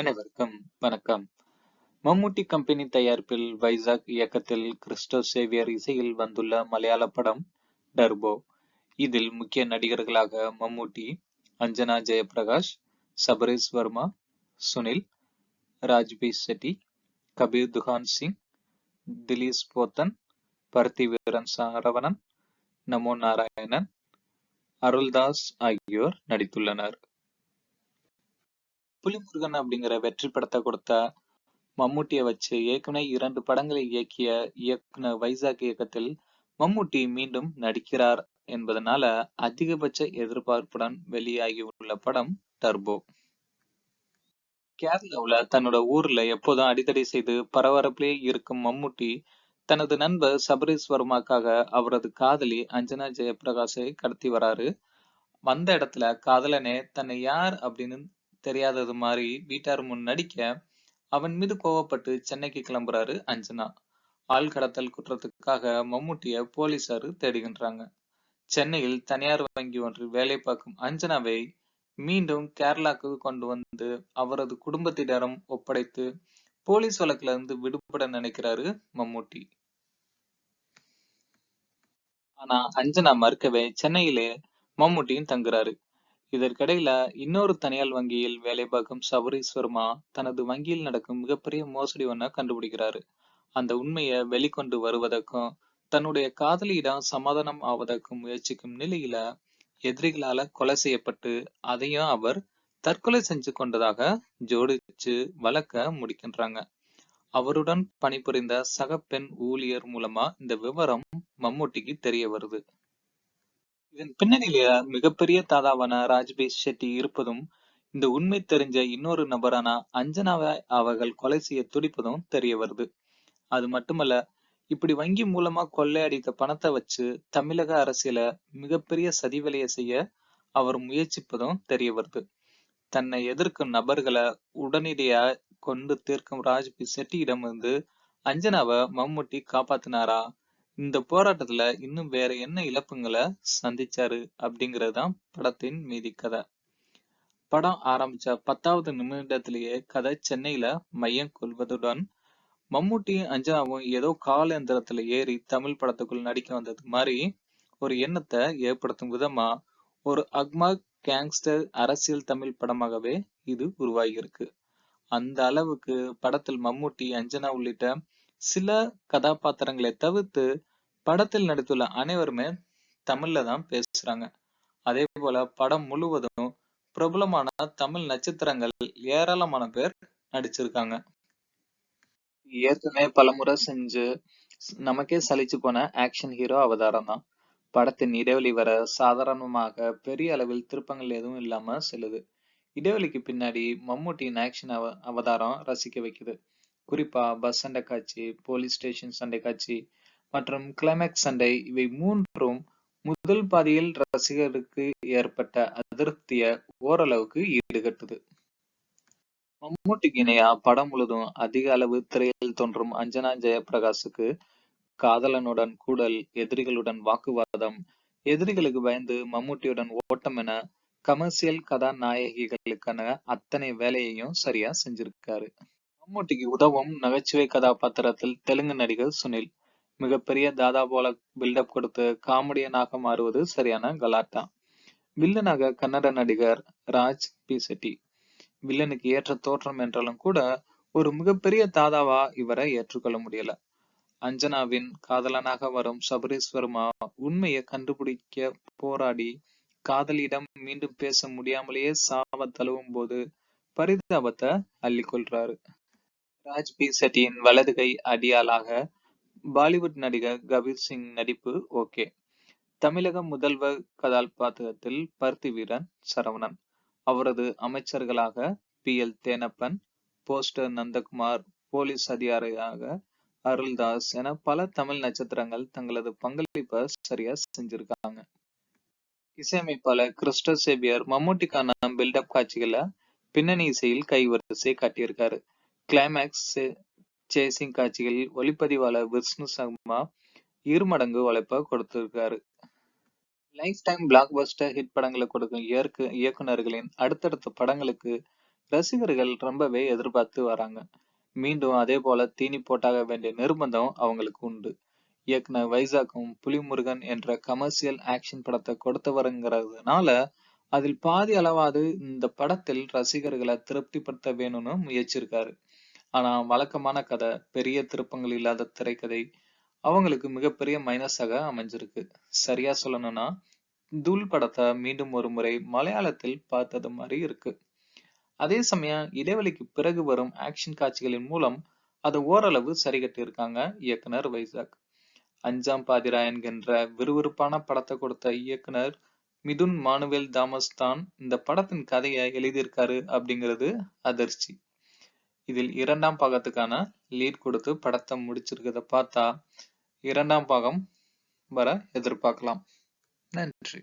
அனைவருக்கும் வணக்கம். மம்முட்டி கம்பெனி தயாரிப்பில் வைசாக் இயக்கத்தில் கிறிஸ்டோ சேவியர் இசையில் வந்துள்ள மலையாள படம் டர்போ. இதில் முக்கிய நடிகர்களாக மம்முட்டி அஞ்சனா ஜெயபிரகாஷ் சபரீஷ் வர்மா சுனில் ராஜ்பி செட்டி கபீர் துகான் சிங் திலீஸ் போத்தன் பர்த்திவீரன் சரவணன் நமோ நாராயணன் அருள்தாஸ் ஆகியோர் நடித்துள்ளனர். புலிமுருகன் அப்படிங்கிற வெற்றி படத்தை கொடுத்த மம்முட்டியை வச்சு ஏற்கனவே இரண்டு படங்களை இயக்கிய இயக்குனர் வைசாக் இயக்கத்தில் மம்முட்டி மீண்டும் நடிக்கிறார் என்பதனால அதிகபட்ச எதிர்பார்ப்புடன் வெளியாகி உள்ள படம் டர்போ. கேரளாவுல தன்னோட ஊர்ல எப்போதும் அடித்தடி செய்து பரபரப்பிலே இருக்கும் மம்முட்டி தனது நண்பர் சபரீஷ் வர்மாக்காக அவரது காதலி அஞ்சனா ஜெயபிரகாஷை கடத்தி வராரு. வந்த இடத்துல காதலனே தன்னை யார் அப்படின்னு தெரியாதது மாதிரி வீட்டார் முன் நடிக்க அவன் மீது கோவப்பட்டு சென்னைக்கு கிளம்புறாரு அஞ்சனா. ஆள் கடத்தல் குற்றத்துக்காக மம்முட்டிய போலீசாரு தேடுகின்றாங்க. சென்னையில் தனியார் வங்கி ஒன்றில் வேலை பார்க்கும் அஞ்சனாவை மீண்டும் கேரளாக்கு கொண்டு வந்து அவரது குடும்பத்தினரும் ஒப்படைத்து போலீஸ் வழக்குல இருந்து விடுபட நினைக்கிறாரு மம்முட்டி. ஆனா அஞ்சனா மறுக்கவே சென்னையிலே மம்முட்டியும் தங்குறாரு. இதற்கிடையில இன்னொரு தனியார் வங்கியில் வேலை பார்க்கும் சபரீஷ் வர்மா தனது வங்கியில் நடக்கும் மிகப்பெரிய மோசடி ஒன்ன கண்டுபிடிக்கிறாரு. அந்த உண்மையை வெளிக்கொண்டு வருவதற்கும் தன்னுடைய காதலியிடம் சமாதானம் ஆவதற்கும் முயற்சிக்கும் நிலையில எதிரிகளால கொலை செய்யப்பட்டு அதையும் அவர் தற்கொலை செஞ்சு கொண்டதாக ஜோடிச்சு வழக்க முடிக்கின்றாங்க. அவருடன் பணிபுரிந்த சக பெண் ஊழியர் மூலமா இந்த விவரம் மம்முட்டிக்கு தெரிய வருது. இதன் பின்னணியில மிகப்பெரிய தாதாவான ராஜ்பி ஷெட்டி இருப்பதும் இந்த உண்மை தெரிஞ்ச இன்னொரு நபரான அஞ்சனாவை அவர்கள் கொலை செய்ய துடிப்பதும் தெரிய வருது. அது மட்டுமல்ல இப்படி வங்கி மூலமா கொள்ளையடித்த பணத்தை வச்சு தமிழக அரசியல மிகப்பெரிய சதி வேலையை செய்ய அவர் முயற்சிப்பதும் தெரிய வருது. தன்னை எதிர்க்கும் நபர்களை உடனடியா கொண்டு தீர்க்கும் ராஜ்பி செட்டியிடம் இருந்து அஞ்சனாவை மம்முட்டி காப்பாத்தினாரா? இந்த போராட்டத்துல இன்னும் வேற என்ன இழப்புங்களை சந்திச்சாரு அப்படிங்கறதுதான் படத்தின் மீதி கதை. படம் ஆரம்பிச்ச பத்தாவது நிமிடத்திலேயே கதை சென்னையில மையம் கொள்வதுடன் மம்முட்டியும் அஞ்சனாவும் ஏதோ கால எந்திரத்துல ஏறி தமிழ் படத்துக்குள் நடிக்க வந்தது மாதிரி ஒரு எண்ணத்தை ஏற்படுத்தும் விதமா ஒரு அக்மா கேங்ஸ்டர் அரசியல் தமிழ் படமாகவே இது உருவாகியிருக்கு. அந்த அளவுக்கு படத்தில் மம்முட்டி அஞ்சனா உள்ளிட்ட சில கதாபாத்திரங்களை தவிர்த்து படத்தில் நடித்துள்ள அனைவருமே தமிழ்ல தான் பேசுறாங்க. அதே போல படம் முழுவதும் பிரபலமான தமிழ் நட்சத்திரங்கள் ஏராளமான பேர் நடிச்சிருக்காங்க. ஏற்கனவே பலமுறை செஞ்சு நமக்கே சலிச்சு போன ஆக்ஷன் ஹீரோ அவதாரம் தான். படத்தின் இடைவெளி வர சாதாரணமாக பெரிய அளவில் திருப்பங்கள் எதுவும் இல்லாம செல்லுது. இடைவெளிக்கு பின்னாடி மம்முட்டியின் ஆக்ஷன் அவ அவதாரம் ரசிக்க வைக்குது. குறிப்பா பஸ் சண்டை காட்சி போலீஸ் ஸ்டேஷன் சண்டை காட்சி மற்றும் கிளைமேக்ஸ் சண்டை இவை மூன்றும் முதல் பாதியில் ரசிகருக்கு ஏற்பட்ட அதிருப்திய ஓரளவுக்கு ஈடுகட்டுது. மம்முட்டிக்கு இணையா படம் முழுதும் அதிக அளவு திரையில் தோன்றும் அஞ்சனா ஜெயபிரகாஷுக்கு காதலனுடன் கூடல் எதிரிகளுடன் வாக்குவாதம் எதிரிகளுக்கு பயந்து மம்முட்டியுடன் ஓட்டம் என கமர்சியல் கதாநாயகிகளுக்கான அத்தனை வேலையையும் சரியா செஞ்சிருக்காரு. மம்முட்டிக்கு உதவும் நகைச்சுவை கதாபாத்திரத்தில் தெலுங்கு நடிகர் சுனில் மிகப்பெரிய தாதா போல பில்டப் கொடுத்து காமெடியனாக மாறுவது சரியான கலாட்டா. வில்லனாக கன்னட நடிகர் ராஜ் பி. செட்டி. வில்லனுக்கு ஏற்ற தோற்றம் என்றாலும் கூட ஒரு மிகப்பெரிய தாதாவா இவரை ஏற்றுக்கொள்ள முடியல. அஞ்சனாவின் காதலனாக வரும் சபரீஷ் வர்மா உண்மையை கண்டுபிடிக்க போராடி காதலியிடம் மீண்டும் பேச முடியாமலேயே சாவ தழுவும் போது பரிதாபத்தை அள்ளிக்கொள்றாரு. ராஜ் பி. செட்டியின் வலது கை அடியாளாக பாலிவுட் நடிகர் கபீர் சிங் நடிப்பு ஓகே. தமிழக முதல்வர் கதாபாத்திரத்தில் பருத்தி வீரன் சரவணன். அவரது அமைச்சர்களாக P. L. Thenappan poster Nandakumar police அதிகாரியாக அருள்தாஸ் என பல தமிழ் நட்சத்திரங்கள் தங்களது பங்களிப்பை சரியா செஞ்சிருக்காங்க. இசையமைப்பாளர் கிறிஸ்டோ சேவியர் மம்முட்டிக்கான பில்டப் காட்சிகளை பின்னணி இசையில் கைவரிசை காட்டியிருக்காரு. கிளைமேக்ஸ் சேசிங் காட்சிகளில் ஒளிப்பதிவாளர் விஷ்ணு சர்மா இருமடங்கு உழைப்ப கொடுத்திருக்காரு. Lifetime blockbuster hit படங்களை கொடுக்கும் இயற்கு இயக்குநர்களின் அடுத்தடுத்த படங்களுக்கு ரசிகர்கள் ரொம்பவே எதிர்பார்த்து வராங்க. மீண்டும் அதே போல தீனி போட்டாக வேண்டிய நிர்பந்தம் அவங்களுக்கு உண்டு. இயக்குனர் வைசாக்கும் புலிமுருகன் என்ற கமர்ஷியல் ஆக்ஷன் படத்தை கொடுத்தவருங்கிறதுனால அதில் பாதி அளவாது இந்த படத்தில் ரசிகர்களை திருப்திப்படுத்த வேணும்னு முயற்சிருக்காரு ஆனா வழக்கமான கதை பெரிய திருப்பங்கள் இல்லாத திரைக்கதை அவங்களுக்கு மிகப்பெரிய மைனஸாக அமைஞ்சிருக்கு. சரியா சொல்லணும்னா தூள் படத்தை மீண்டும் ஒரு முறை மலையாளத்தில் பார்த்தது மாதிரி இருக்கு. அதே சமயம் இடைவெளிக்கு பிறகு வரும் ஆக்ஷன் காட்சிகளின் மூலம் அதை ஓரளவு சரி கட்டியிருக்காங்க இயக்குனர் வைசாக். அஞ்சாம் பாதிரா என்கின்ற விறுவிறுப்பான படத்தை கொடுத்த இயக்குனர் மிதுன் மானுவேல் தாமஸ் தான் இந்த படத்தின் கதையை எழுதியிருக்காரு அப்படிங்கிறது அதிர்ச்சி. இதில் இரண்டாம் பாகத்துக்கான லீட் கொடுத்து படத்தை முடிச்சிருக்கிறத பார்த்தா இரண்டாம் பாகம் வர எதிர்பார்க்கலாம். நன்றி.